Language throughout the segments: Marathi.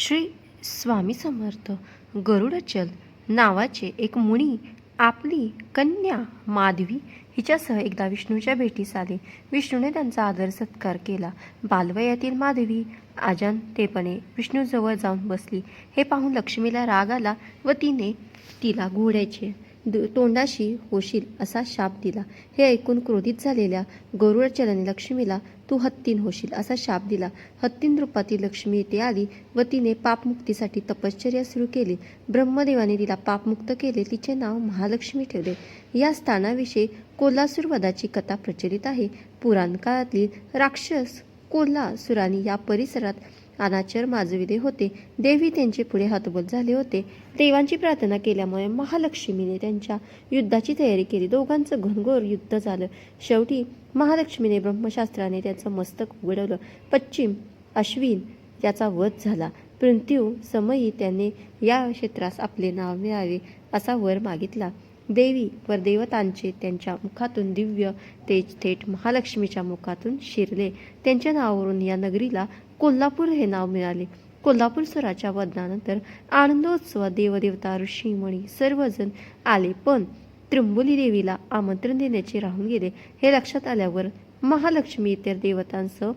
श्री स्वामी समर्थ गरुडचल नावाचे एक मुनी आपली कन्या माधवी हिच्यासह एकदा विष्णूच्या भेटीस आले. विष्णूने त्यांचा आदर सत्कार केला. बालवयातील माधवी अजांतेपणे विष्णूजवळ जाऊन बसली. हे पाहून लक्ष्मीला राग आला व तिने तिला घोड्याचे तोंडाशी होशील असा शाप दिला. हे ऐकून क्रोधित झालेल्या गरुडचलाने लक्ष्मीला तू हत्तीन होशील असा शाप दिला. हत्तीन रूपातील लक्ष्मी येथे आली व तिने पापमुक्तीसाठी तपश्चर्या सुरू केली. ब्रह्मदेवाने तिला पापमुक्त केले. तिचे नाव महालक्ष्मी ठेवले. या स्थानाविषयी कोल्हासूर वदाची कथा प्रचलित आहे. पुराण काळातील राक्षस कोल्हासुरानी या परिसरात अनाचर माजविले होते. देवी त्यांचे पुढे हातबोल झाले होते. देवांची प्रार्थना केल्यामुळे महालक्ष्मीने त्यांच्या युद्धाची तयारी केली. दोघांचं घनघोर युद्ध झालं. शेवटी महालक्ष्मीने ब्रह्मशास्त्राने त्यांचं मस्तक उघडवलं. पश्चिम अश्विन याचा वध झाला. मृत्यू समयी त्याने या क्षेत्रास आपले नाव मिळावे असा वर मागितला. देवी व देवतांचे त्यांच्या मुखातून दिव्य तेज थेट महालक्ष्मीच्या मुखातून शिरले. त्यांच्या नावावरून या नगरीला कोल्हापूर हे नाव मिळाले. कोल्हापूर स्वराच्या वदनानंतर आनंदोत्सवात देवदेवता ऋषीमणी सर्वजण आले. पण त्रिंबोली देवीला आमंत्रण देण्याचे राहून गेले. हे लक्षात आल्यावर महालक्ष्मी इतर देवतांसह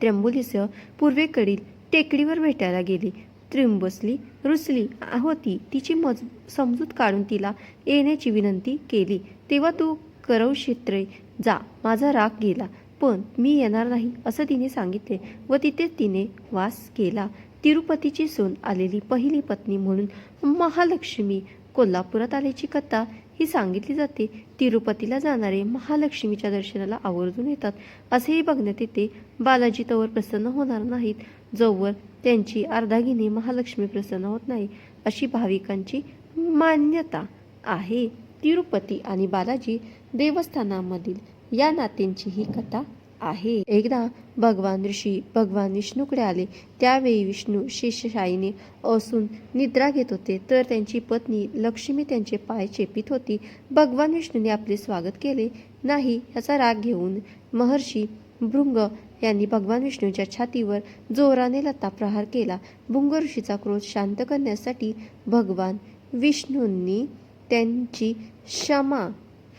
त्र्यंबोलीसह पूर्वेकडील टेकडीवर भेटायला गेली. त्रिंबसली रुसली होती. तिची मज समजूत काढून तिला येण्याची विनंती केली. तेव्हा तू करवक्षेत्रे जा. माझा राग गेला. पण मी येणार नाही असं तिने सांगितले व तिथेच तिने वास केला. तिरुपतीची सून आलेली पहिली पत्नी म्हणून महालक्ष्मी कोल्हापुरात आल्याची कथा ही सांगितली जाते. तिरुपतीला जाणारे महालक्ष्मीच्या दर्शनाला आवर्जून येतात. असेही बघण्यात येते बालाजी तवर प्रसन्न होणार नाहीत. जोवर त्यांची अर्धागिनी महालक्ष्मी प्रसन्न होत नाही अशी भाविकांची मान्यता आहे. तिरुपती आणि बालाजी देवस्थानामधील या नात्यांची ही कथा आहे. एकदा भगवान ऋषी भगवान विष्णूकडे आले. त्यावेळी विष्णू शेषशायीने असून निद्रा घेत होते. तर त्यांची पत्नी लक्ष्मी त्यांचे पाय चेपित होती. भगवान विष्णूने आपले स्वागत केले. नाही याचा राग घेऊन महर्षी भृंग यांनी भगवान विष्णूच्या छातीवर जोराने लता प्रहार केला. भृंग ऋषीचा क्रोध शांत करण्यासाठी भगवान विष्णूंनी त्यांची क्षमा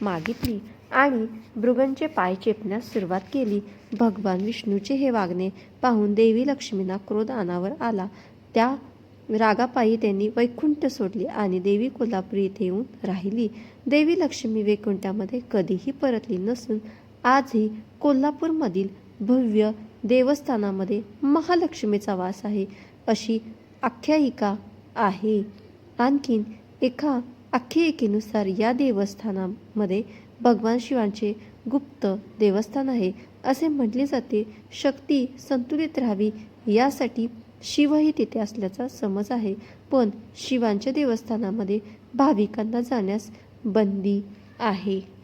मागितली. आणि मृगनचे पाय चेपण्यास सुरुवात केली. भगवान विष्णूचे हे वागणे पाहून देवी लक्ष्मींना क्रोध अनावर आला. त्या रागापायी त्यांनी वैकुंठ सोडली आणि देवी कोल्हापूर येथे येऊन राहिली. देवी लक्ष्मी वैकुंठामध्ये कधीही परतली नसून आजही कोल्हापूरमधील भव्य देवस्थानामध्ये महालक्ष्मीचा वास आहे अशी आख्यायिका आहे. आणखीन एका आख्यायिकेनुसार या देवस्थानामध्ये भगवान शिवांचे गुप्त देवस्थान आहे असे म्हटले जाते. शक्ती संतुलित राहावी यासाठी शिवही तिथे असल्याचा समज आहे. पण शिवांच्या देवस्थानामध्ये भाविकांना जाण्यास बंदी आहे.